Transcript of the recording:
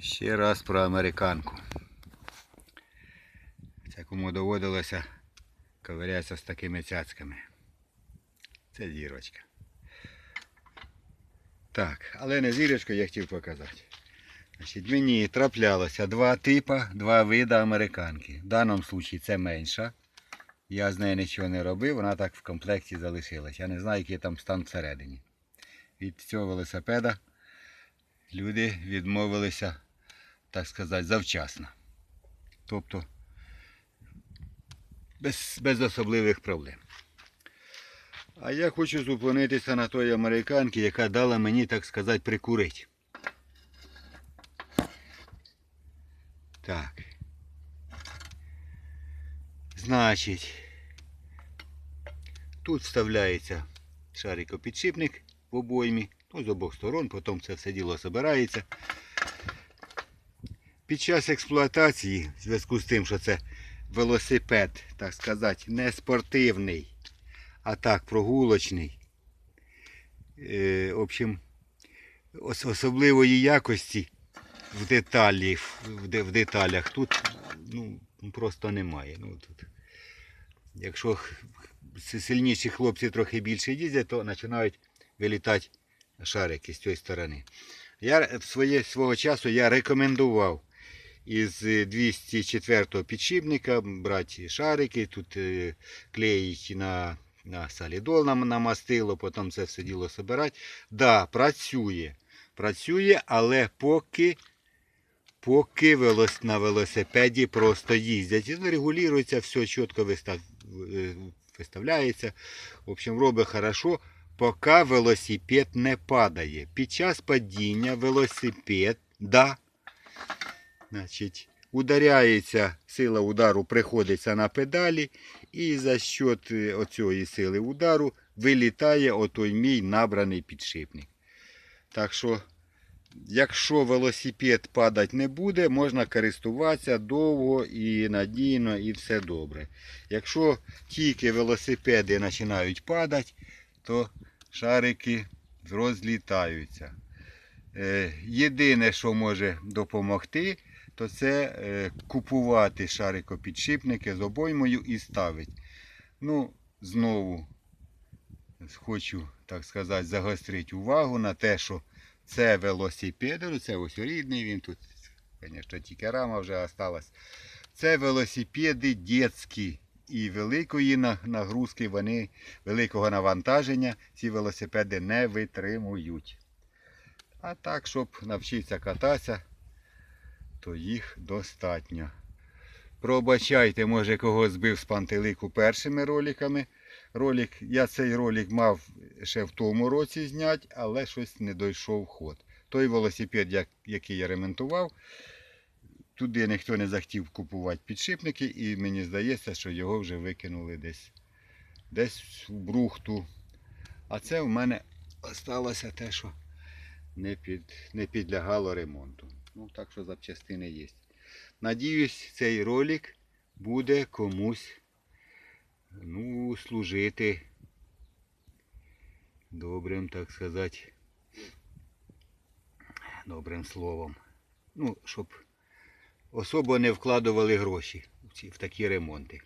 Ще раз про американку. Це кому доводилося ковирятися з такими цяцьками. Це зірочка. Так, але не зірочку я хотів показати. Значить, мені траплялося два типа, два види американки. В даному випадку це менша. Я з нею нічого не робив, вона так в комплекті залишилась. Я не знаю, який там стан всередині. Від цього велосипеда люди відмовилися, так сказати, завчасно. Тобто без, без особливих проблем. А я хочу зупинитися на той американці, яка дала мені, так сказати, прикурити. Так. Значить, тут вставляється шарикопідшипник в обоймі, ну, з обох сторон, потім це все діло збирається. Під час експлуатації, в зв'язку з тим, що це велосипед, так сказати, не спортивний, а так прогулочний. Е, в общем, ос- особливої якості в деталі, в, в деталях тут ну, просто немає. Ну, тут. Якщо сильніші хлопці трохи більше їздять, то починають вилітати шарики з цієї сторони. Я в своє, свого часу я рекомендував із 204-го підшипника брати шарики, тут е, клеїть на, на солідол нам намастило, потім це все діло збирати. Да, працює. Працює, але поки, поки на велосипеді просто їздять. І регулюється, все чітко е, виставляється. В общем, робить хорошо, поки велосипед не падає. Під час падіння велосипед, да, значить, ударяється, сила удару приходиться на педалі, і за счет е, оцієї сили удару вилітає отой мій набраний підшипник. Так що, якщо велосипед падати не буде, можна користуватися довго і надійно, і все добре. Якщо тільки велосипеди починають падати, то шарики розлітаються. Е, Єдине, що може допомогти, то це е, купувати шарикопідшипники з обоймою і ставити. Ну, знову хочу, так сказати, загострити увагу на те, що це велосипед, це ось рідний, він тут, звісно, тільки рама вже осталась. Це велосипеди дітські і великої нагрузки, вони великого навантаження ці велосипеди не витримують. А так, щоб навчитися кататися, то їх достатньо. Пробачайте, може, кого збив з пантелику першими роликами. Ролик, я цей ролик мав ще в тому році зняти, але щось не дійшов ход. Той велосипед, який я ремонтував, туди ніхто не захотів купувати підшипники, і мені здається, що його вже викинули десь, десь в брухту. А це в мене залишилося те, що не, під, не підлягало ремонту. Ну, так що запчастини є. Надіюсь, цей ролик буде комусь ну, служити добрим, так сказати, добрим словом. Ну, щоб особо не вкладували гроші в, такі ремонти.